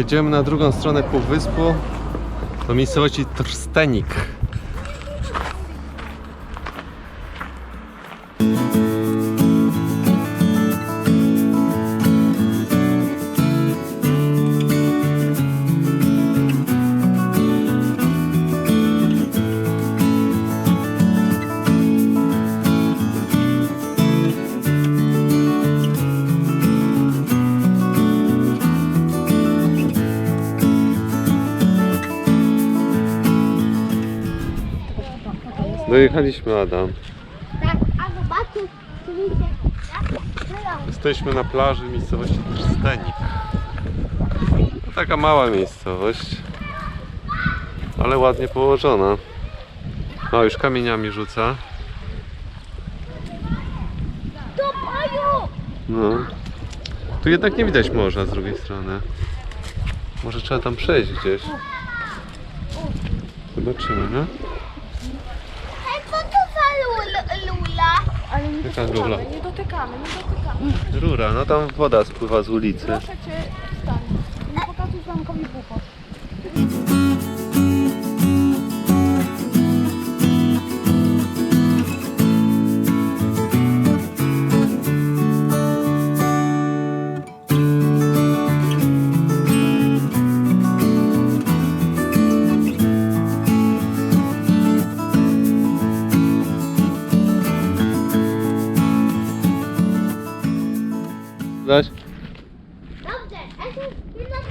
Jedziemy na drugą stronę półwyspu do miejscowości Trstenik. Dojechaliśmy Adam. Tak, a zobaczcie. Jesteśmy na plaży miejscowości Trstenik. To taka mała miejscowość, ale ładnie położona. No już kamieniami rzuca. No. Tu jednak nie widać morza z drugiej strony. Może trzeba tam przejść gdzieś. Zobaczymy, no? Ej, co to za lul, lula? Ale nie Jaka dotykamy, nie dotykamy, nie dotykamy. Rura, no tam woda spływa z ulicy. Proszę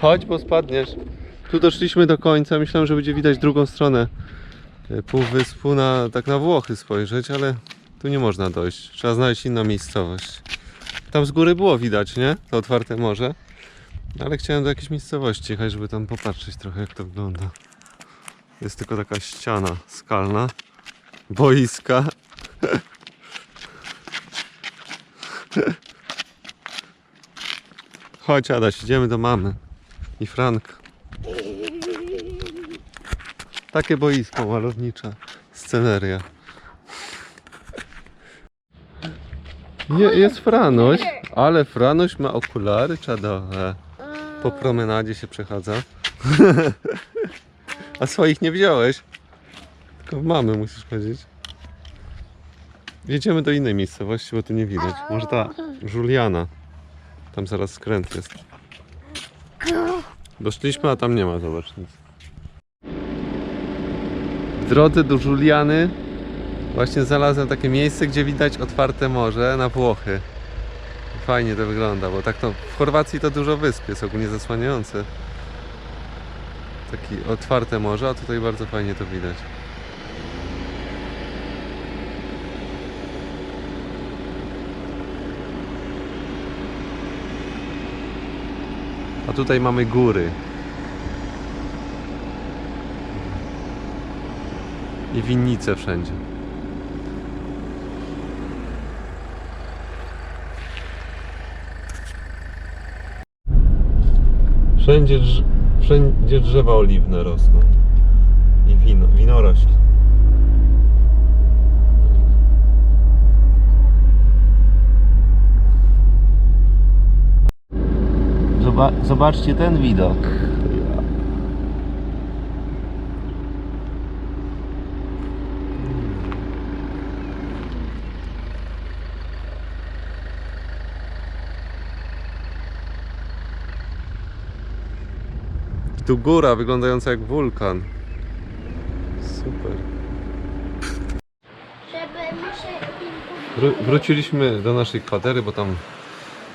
Chodź, bo spadniesz. Tu doszliśmy do końca. Myślałem, że będzie widać drugą stronę e, półwyspu, na, tak na Włochy spojrzeć, ale tu nie można dojść. Trzeba znaleźć inną miejscowość. Tam z góry było widać, nie? To otwarte morze. Ale chciałem do jakiejś miejscowości jechać, żeby tam popatrzeć trochę, jak to wygląda. Jest tylko taka ściana skalna, boiska. Chodź, Adaś, idziemy do mamy i Franka. Takie boisko malownicza, sceneria. Je, jest Franoś, ale Franoś ma okulary czadowe. Po promenadzie się przechadza. A swoich nie wziąłeś. Tylko w mamy musisz chodzić. Jedziemy do innej miejscowości, bo tu nie widać. Może ta Juliana. Tam zaraz skręt jest. Doszliśmy, a tam nie ma, zobacz nic. W drodze do Juliany właśnie znalazłem takie miejsce, gdzie widać otwarte morze na Włochy. Fajnie to wygląda, bo tak to w Chorwacji to dużo wysp jest ogólnie zasłaniające. Takie otwarte morze, a tutaj bardzo fajnie to widać. A tutaj mamy góry. I winnice wszędzie. Wszędzie, wszędzie drzewa oliwne rosną. I wino, winorośl. Zoba- zobaczcie ten widok. Tu góra wyglądająca jak wulkan. Super. Wró- wróciliśmy do naszej kwatery, bo tam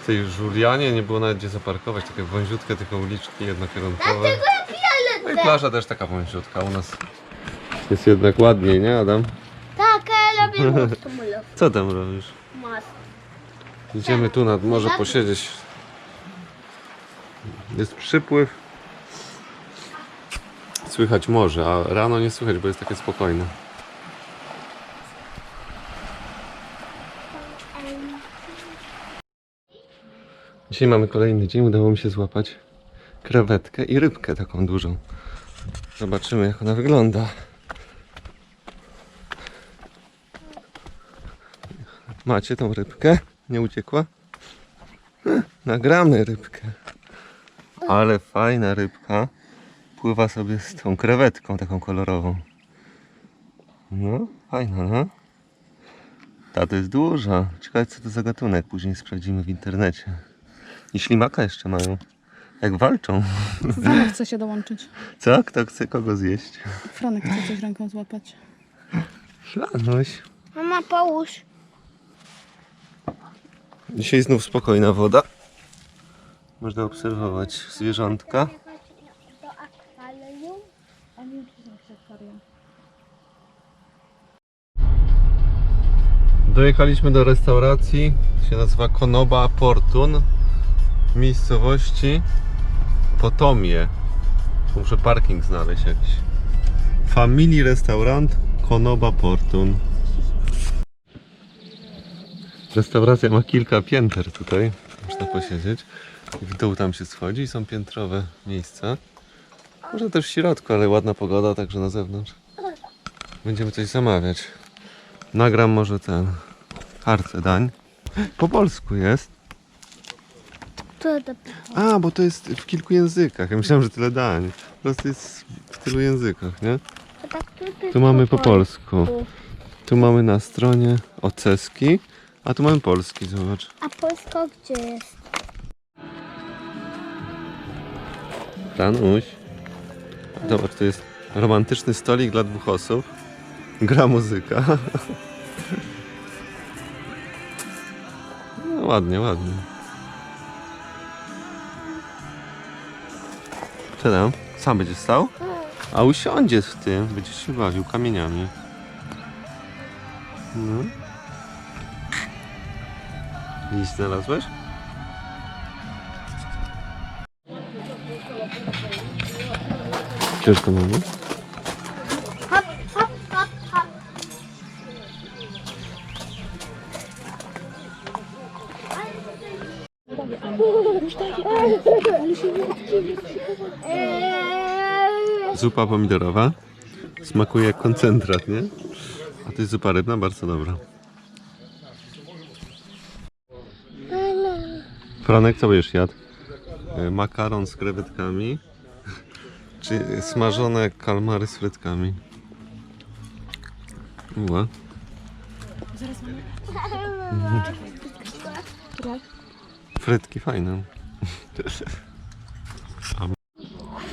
w tej Julianie nie było nawet gdzie zaparkować. Takie wąziutkie tylko uliczki jednokierunkowe. Dlatego ja No i piję plaża też taka wąziutka u nas. Jest jednak ładniej, nie Adam? Tak, ja malować. Co tam robisz? Mas. Idziemy tu nad morze posiedzieć. Jest przypływ. Słychać morze, a rano nie słychać, bo jest takie spokojne. Dzisiaj mamy kolejny dzień. Udało mi się złapać krewetkę i rybkę taką dużą. Zobaczymy jak ona wygląda. Macie tą rybkę? Nie uciekła? Nagramy rybkę. Ale fajna rybka. Pływa sobie z tą krewetką taką kolorową. No, fajna, no. Ta to jest duża. Ciekawe co to za gatunek. Później sprawdzimy w internecie. I ślimaka jeszcze mają. Jak walczą. Franek chce się dołączyć. Co? Kto chce kogo zjeść? Franek chce coś ręką złapać. Szlanuś. Mama, połóż. Dzisiaj znów spokojna woda. Można obserwować zwierzątka. Do akwarium. Dojechaliśmy do restauracji, się nazywa Konoba Portun w miejscowości Potomie. Muszę parking znaleźć jakiś. Family Restaurant Konoba Portun. Restauracja ma kilka pięter tutaj, można posiedzieć. W dół tam się schodzi i są piętrowe miejsca. Może też w środku, ale ładna pogoda, także na zewnątrz. Będziemy coś zamawiać. Nagram może ten kartę dań. Po polsku jest. To A, bo to jest w kilku językach. Ja myślałem, że tyle dań. Po prostu jest w tylu językach, nie? to tak tu, tu, Tu mamy po polsku. Tu mamy na stronie oceski, a tu mamy polski, zobacz. A Polsko gdzie jest? Danuś. Zobacz, to jest romantyczny stolik dla dwóch osób. Gra muzyka. No, ładnie, ładnie. Tam? Sam będziesz stał? A usiądzie w tym, będziesz się bawił kamieniami. No. Liść znalazłeś? To mamy? Zupa pomidorowa. Smakuje jak koncentrat, nie? A to jest zupa rybna, bardzo dobra. Franek, co będziesz jadł? E, Makaron z krewetkami. Czy smażone kalmary z frytkami. Ua. Frytki fajne.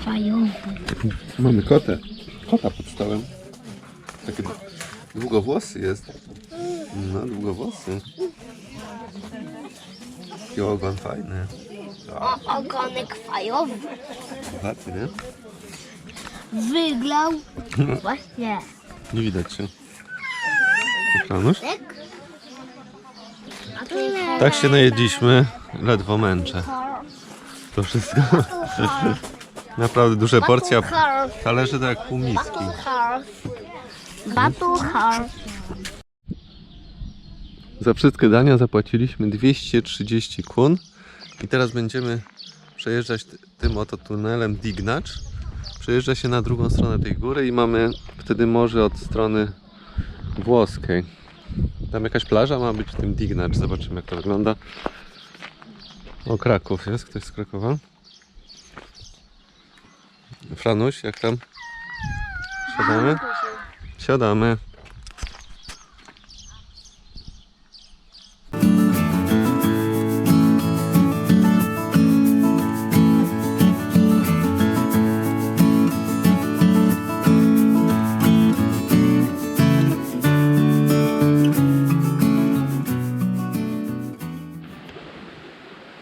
Fajowy. Mamy kotę. Kota pod stołem. Takie długowłosy jest. No, długowłosy. Taki ogon fajny. O, ogonek fajowy. Bogaty, nie? Wyglał. Właśnie. Nie widać się. Tak? Tu Tak się najedliśmy. Ledwo męczę. To wszystko. Naprawdę duże porcja. Talerze to jak pół miski. Za wszystkie dania zapłaciliśmy 230 kun i teraz będziemy przejeżdżać tym oto tunelem Dignacz. Przejeżdża się na drugą stronę tej góry i mamy wtedy morze od strony włoskiej. Tam jakaś plaża ma być w tym Dignacz. Zobaczymy jak to wygląda. O, Kraków jest. Ktoś z Krakowa? Franuś, jak tam? Siadamy? Siadamy.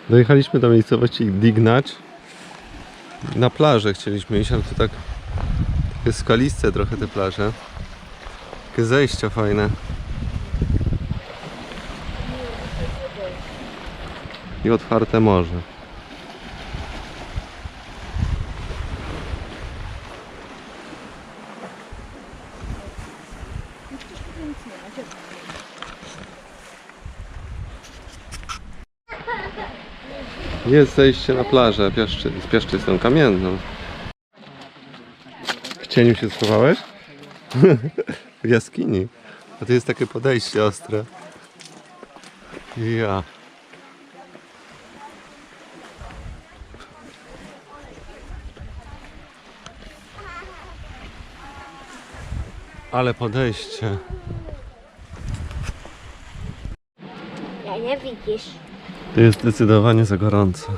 Dojechaliśmy do miejscowości Dignacz. Na plażę chcieliśmy iść, ale to tak takie skaliste trochę te plaże. Takie zejścia fajne. I otwarte morze. jest zejście na plażę piaszczy, z piaszczystą kamienną. W cieniu się schowałeś? w jaskini. A to jest takie podejście ostre. Ja. Ale podejście. Ja nie widzisz. To jest zdecydowanie za gorąco.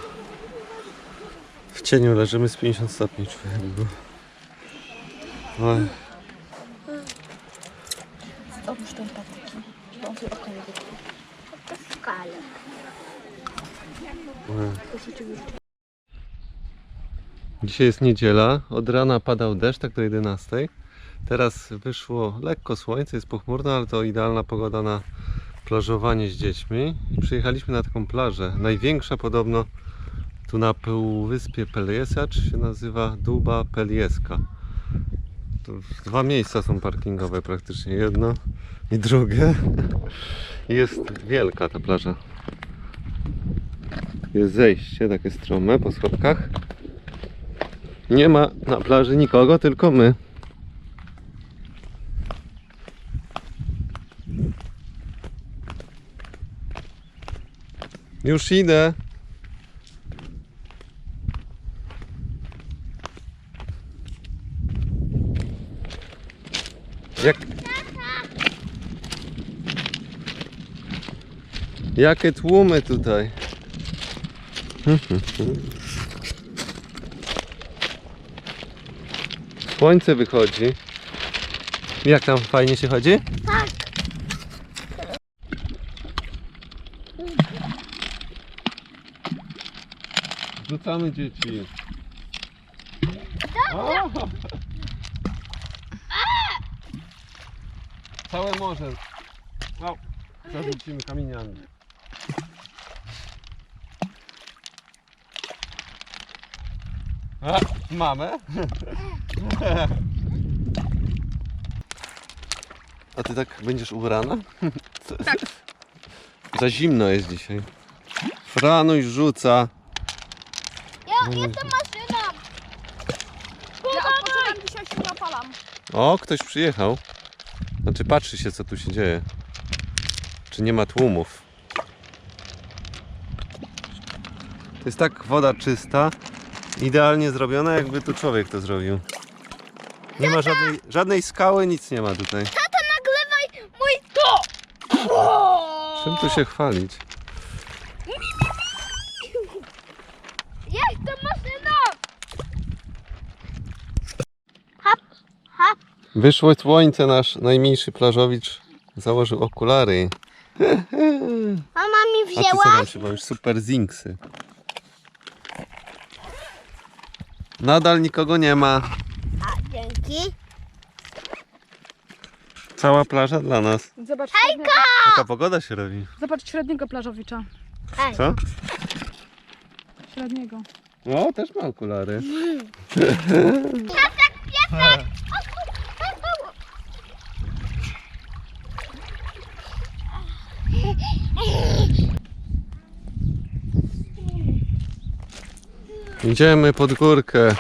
W cieniu leżymy z 50 stopni człowieku. Oj, Odłóż patyki, on nie. To. Dzisiaj jest niedziela. Od rana padał deszcz, tak do 11. Teraz wyszło lekko słońce, jest pochmurno, ale to idealna pogoda na plażowanie z dziećmi. I przyjechaliśmy na taką plażę. Największa podobno tu na półwyspie Peliesacz się nazywa Duba Pelieska. Tu dwa miejsca są parkingowe praktycznie, jedno i drugie. Jest wielka ta plaża. Jest zejście takie strome po schodkach. Nie ma na plaży nikogo, tylko my. Już idę. Jak... Jakie tłumy tutaj. Słońce wychodzi. Jak tam fajnie się chodzi? Tak. Rzucamy dzieci. O! Całe morze. O, zarzucimy kamieniami. A, mamę? A ty tak będziesz ubrana? Tak. Za zimno jest dzisiaj. Franuś rzuca. Ja jestem maszyna. Ja odpoczywam, dzisiaj się napalam. O, ktoś przyjechał. Znaczy patrzy się co tu się dzieje. Czy nie ma tłumów. To jest tak woda czysta, idealnie zrobiona, jakby tu człowiek to zrobił. Nie ma żadnej, żadnej skały, nic nie ma tutaj. Tata, naglewaj mój to. Czym tu się chwalić? Ja jestem maszyna. Hop, hop. Wyszło słońce, nasz najmniejszy plażowicz założył okulary. Mama mi A ty co tam wzięła? się bawisz? Super zinksy. Nadal nikogo nie ma. A, dzięki. Cała plaża dla nas. Zobacz średniego, Jaka pogoda się robi? zobacz średniego plażowicza. Ej, Co? Średniego. O, też ma okulary. Idziemy pod górkę.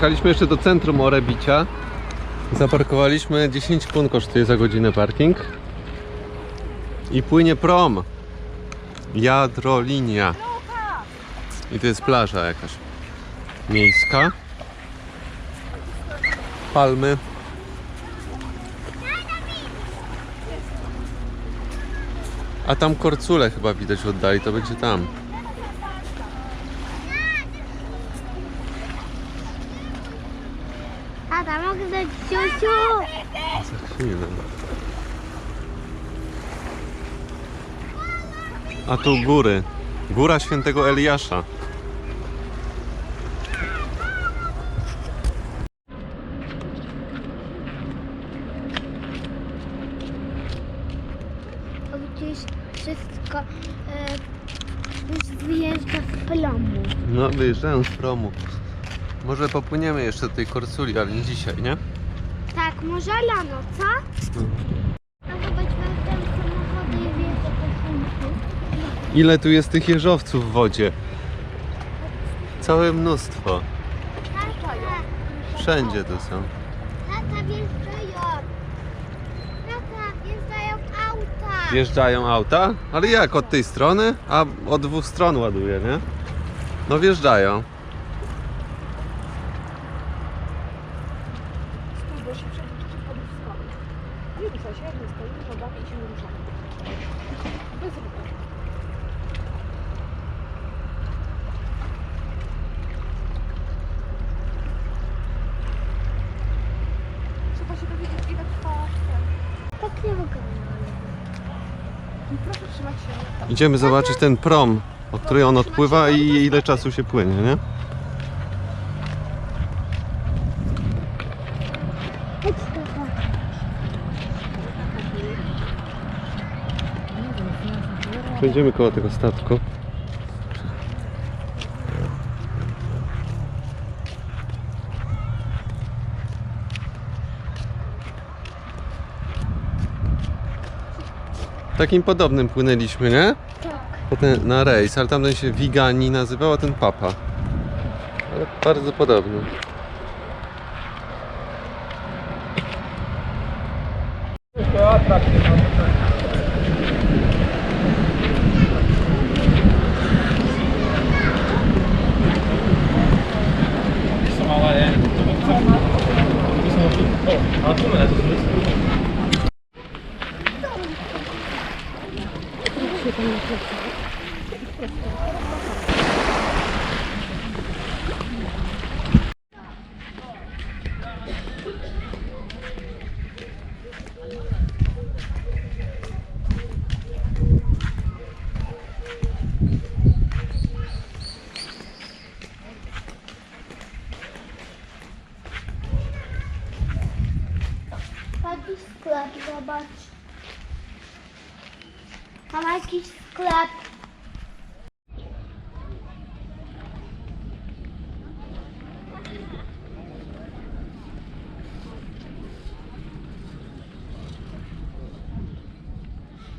Dojechaliśmy jeszcze do centrum Orebicia. Zaparkowaliśmy 10 kun kosztuje za godzinę parking. I płynie prom. Jadrolinia. I to jest plaża jakaś miejska. Palmy. A tam korcule chyba widać w oddali, to będzie tam. tata, mogę dać siusiu? Za chwilę. A tu góry. Góra świętego Eliasza. Gdzieś wszystko e, już wyjeżdża z plomu. No, wyjeżdżają z promu. Może popłyniemy jeszcze do tej Korsuli, ale nie dzisiaj, nie? Tak, może rano, co? Ile tu jest tych jeżowców w wodzie? Całe mnóstwo. Wszędzie tu są. tata wjeżdżają. Tata, wjeżdżają auta. Wjeżdżają auta? Ale jak? Od tej strony? A od dwóch stron ładuje, nie? No wjeżdżają. Stój, bo się przewrócić i podnieść skok. Nie ruszaj się, jak my stoimy, żądamy i się nie ruszamy. Bez ruchu. Trzeba się dowiedzieć, ile trwa ten. Tak nie mogę. Proszę trzymać się. Idziemy zobaczyć ten prom, o który on odpływa i ile czasu się płynie, nie? Przejdziemy koło tego statku. Takim podobnym płynęliśmy, nie? Tak. Potem na rejs, ale tamten się Wigani nazywał, a ten Papa. Ale bardzo podobny. Jakiś sklep, zobacz. Tam jakiś sklep.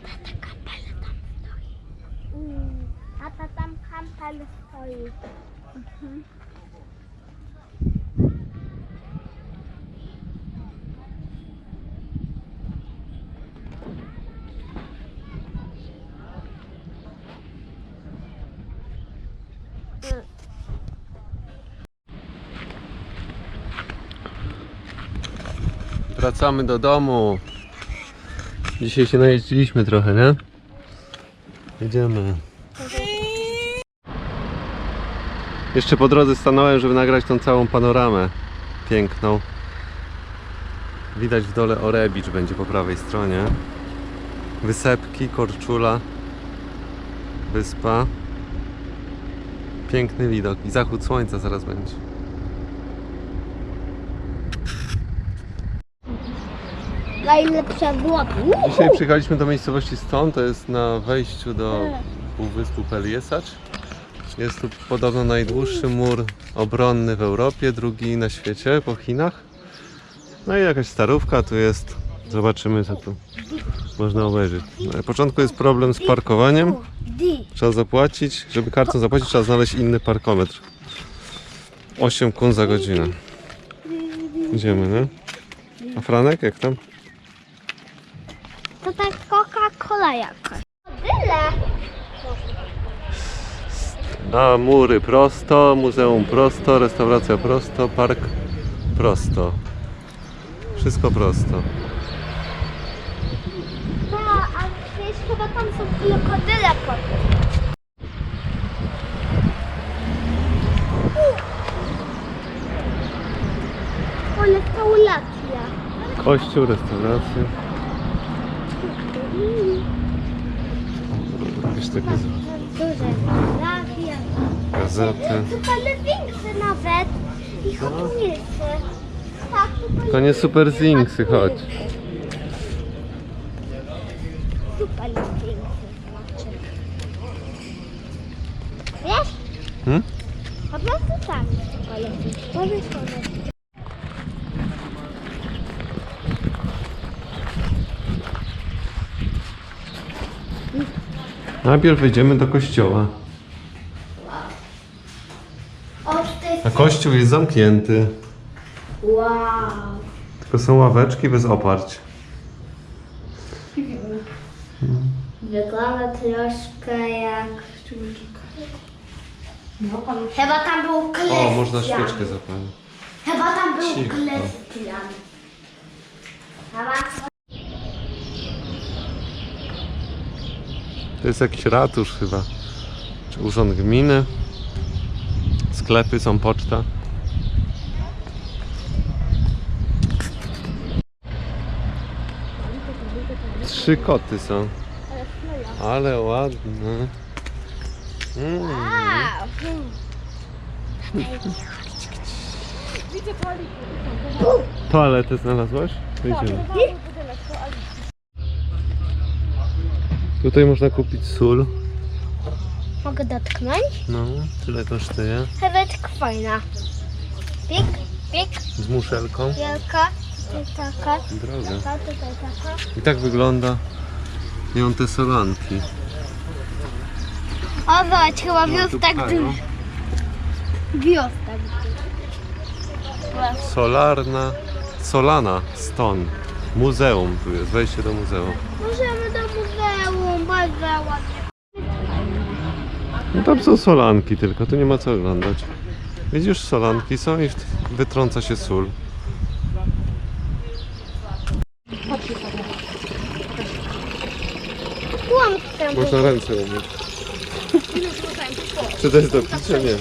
Tata kampel tam stoi. Mm, Tata tam stoi. Mhm. Wracamy do domu. Dzisiaj się najeździliśmy trochę, nie? Jedziemy. Jeszcze po drodze stanąłem, żeby nagrać tą całą panoramę piękną. Widać w dole Orebicz będzie po prawej stronie. Wysepki, Korczula, wyspa. Piękny widok i zachód słońca zaraz będzie. Najlepsze vlogi. Dzisiaj przyjechaliśmy do miejscowości Stąd, to jest na wejściu do półwyspu Peliesacz. Jest tu podobno najdłuższy mur obronny w Europie, drugi na świecie po Chinach. No i jakaś starówka tu jest. Zobaczymy co tu można obejrzeć. Na początku jest problem z parkowaniem. Trzeba zapłacić, żeby kartą zapłacić trzeba znaleźć inny parkometr. 8 kun za godzinę. Idziemy, nie? A Franek jak tam? To tak Coca-Cola jakaś. Tyle. Na mury prosto, muzeum prosto, restauracja prosto, park prosto. Wszystko prosto. No, a przecież chyba tam są krokodyle potem. Restauracja. Kościół, restauracja. Jakieś takie Duże. Gazety. Nawet. I. Tak, To nie super zinksy, chodź. Super większe znaczy. Wiesz? Hmm? Po prostu tam. Powiedz one. Najpierw wejdziemy do kościoła. O, to jest... A kościół jest zamknięty. Wow. Tylko są ławeczki bez oparć. Wygląda troszkę jak... No, Chyba tam był klep. O, można świeczkę zapalić. Chyba tam był Cicho. To jest jakiś ratusz chyba. Czy urząd gminy. Sklepy są, poczta. Trzy koty są. Ale ładne. Mm. widzę toalety. Toaletę znalazłaś? Budynek, toalety. Tutaj można kupić sól. Mogę dotknąć? No, tyle kosztuje. Tak fajna. Pik, pik, Z muszelką. wielka, tutaj taka, Droga. taka, tutaj taka. I tak wygląda ją te solanki. O, zobacz, chyba wiózł tak duży. Wiózł tak duży. Solarna, Solana Stone. Muzeum tu jest, wejście do muzeum. Możemy do muzeum, bardzo ładnie. No tam są solanki tylko, tu nie ma co oglądać. Widzisz, solanki są i wytrąca się sól. Można ręce umyć. Czy to jest do picia? Nie wiem.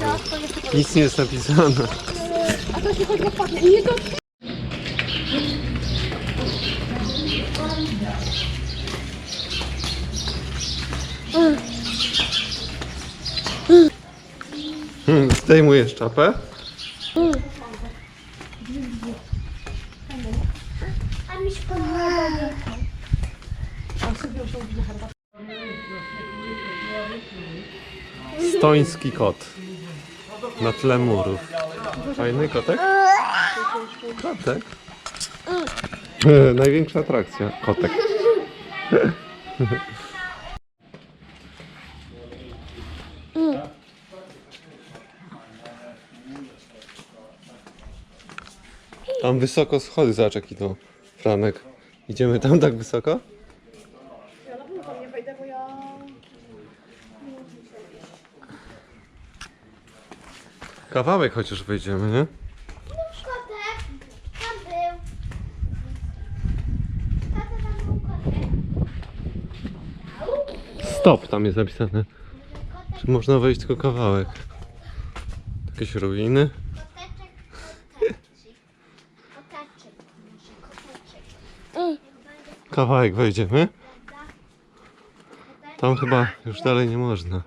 Nic nie jest napisane. A to się tak zapadnie. Nie to... Hmm, Zdejmujesz czapę? A mi się podoba. Stoński kot. Na tle murów. Fajny kotek? Kotek. E, Największa atrakcja. Kotek. Tam wysoko schody, zobacz jaki to Franek. Idziemy tam tak wysoko? Ja na pewno tam nie wejdę, bo ja... Kawałek chociaż wejdziemy, nie? Był. Stop tam jest napisane. Czy można wejść tylko kawałek? Jakieś ruiny? Kawałek wejdziemy. Tam chyba już dalej nie można.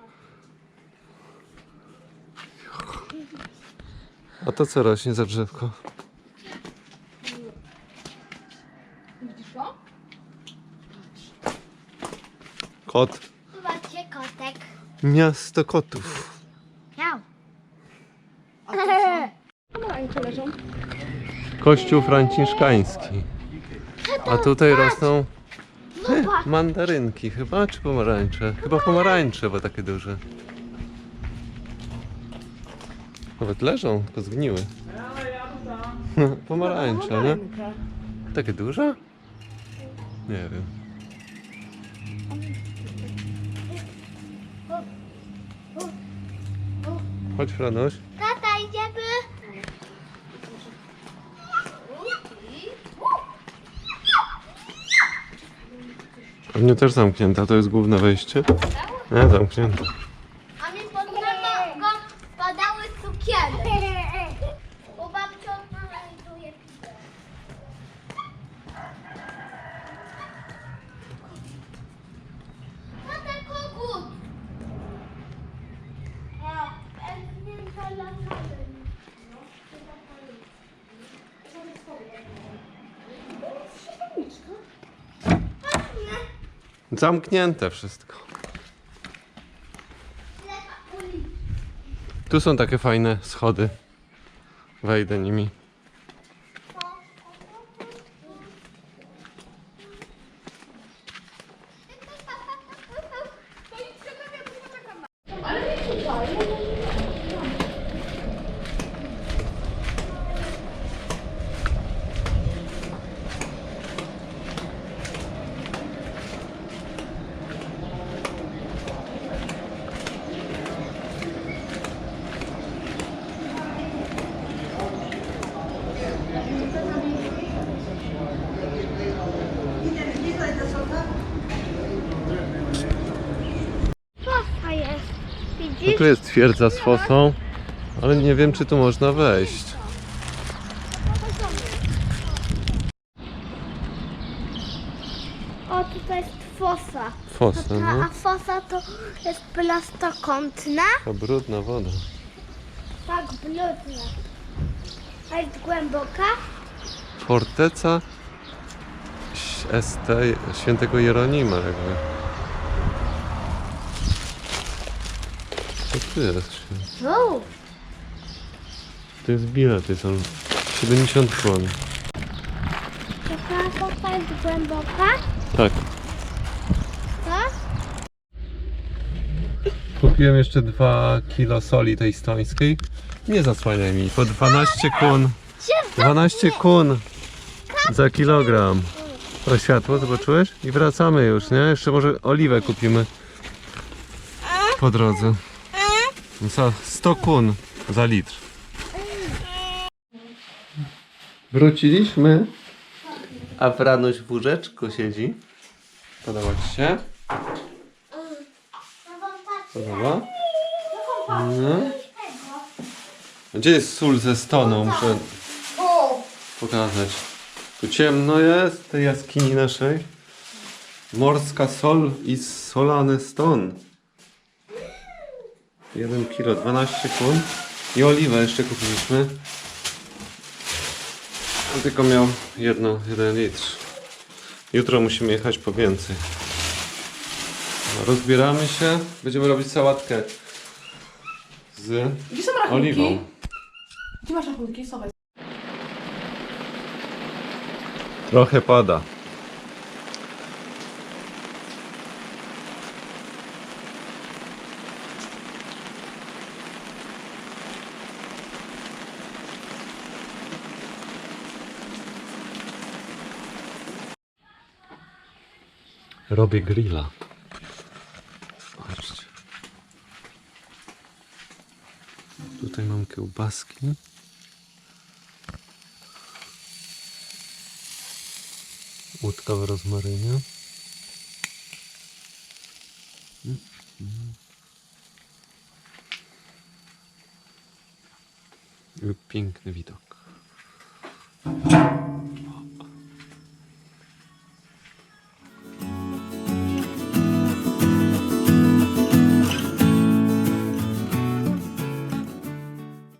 A to co rośnie za drzewko? Kot. Zobaczcie, kotek. Miasto kotów. Miał. Kościół franciszkański. A tutaj rosną Zobacz. mandarynki chyba, czy pomarańcze? Chyba pomarańcze, bo takie duże. Nawet leżą, tylko zgniły. Pomarańcze, nie? Takie duże? Nie wiem. Chodź Franuś. Tata, idziemy. Pewnie też zamknięta, to jest główne wejście. Nie, zamknięte. A mi pod nogą padały cukierki. Bo babcia znajduje pizzę. Tata, kogut. A, pęknięta lasady. Zamknięte wszystko. Tu są takie fajne schody. Wejdę nimi. Fosa jest. No Widzisz? tu jest twierdza z fosą, ale nie wiem czy tu można wejść. O, tutaj jest fosa. Fosa, A, no. a fosa to jest prostokątna. Ta brudna woda. Tak, brudna. A jest głęboka? Forteca ST świętego Jeronima jakby. Co tu jest? Wow. To jest bilety, są 70 kron. Taka fosa jest głęboka? Tak. Co? Kupiłem jeszcze 2 kilo soli tej stońskiej. Nie zasłaniaj mi, po 12 kun. 12 kun za kilogram. To światło, zobaczyłeś? I wracamy już, nie? Jeszcze może oliwę kupimy po drodze. Za 100 kun za litr. Wróciliśmy. A Franuś w łóżeczku siedzi. Podoba Ci się? Podoba? No. Gdzie jest sól ze stoną? Muszę pokazać. Tu ciemno jest w tej jaskini naszej. Morska sol i solany ston. 1 kilo, 12 kun. I oliwę jeszcze kupiliśmy. On tylko miał jedno, jeden litr. Jutro musimy jechać po więcej. No, Rozbieramy się. Będziemy robić sałatkę z Gdzie są rachunki? oliwą. Gdzie masz rachunki? Słuchaj. Trochę pada. Robię grilla. Zobaczcie. Tutaj mam kiełbaski. Łódka w rozmarynie. Piękny widok.